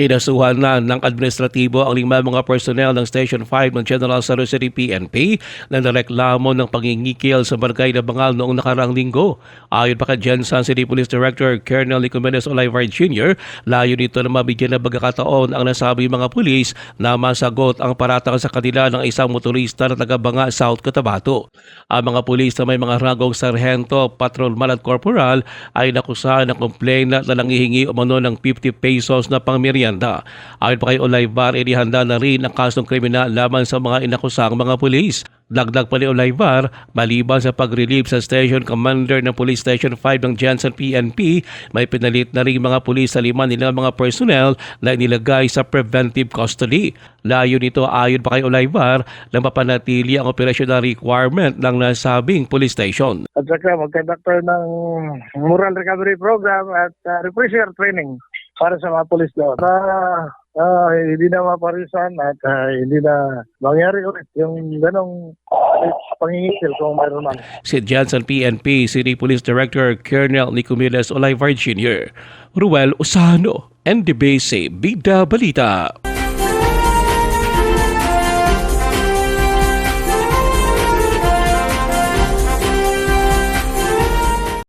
Kinasuhan na ng administratibo ang lima mga personnel ng Station 5 ng General Jose City PNP na nareklamo ng pangingikil sa barangay na Bangal noong nakaraang linggo. Ayon pa kay Jensen City Police Director Colonel Nicomedes Olivar Jr., layo nito na mabigyan ng pagkakataon ang nasabi mga pulis na masagot ang paratang sa kanila ng isang motorista na taga Banga, South Cotabato. Ang mga pulis na may mga rangong sarhento, patrolman at corporal ay nakusahan ng complainant na nangihingi umano ng 50 pesos na pangmerienda. Ayon pa kay Olivar, inihanda na rin ang kasong kriminal laban sa mga inakusang mga pulis. Dagdag pa ni Olivar, maliban sa pag-relieve sa station commander ng Police Station 5 ng Jensen PNP, may pinalit na rin mga pulis sa lima nilang mga personnel na inilagay sa preventive custody. Layo nito ayon pa kay Olivar na mapanatili ang operational requirement ng nasabing police station. at saka mag-conductor ng moral recovery program at uh, refresher training para sa mga polis doon. Na ah, hindi na maparisan at ah, hindi na mangyari ulit yung ganong pangingikil kung mayroon man. Si Jensen PNP City Police Director Colonel Nicomedes Olivar Jr. Ruel Osano, NDBC Bida Balita.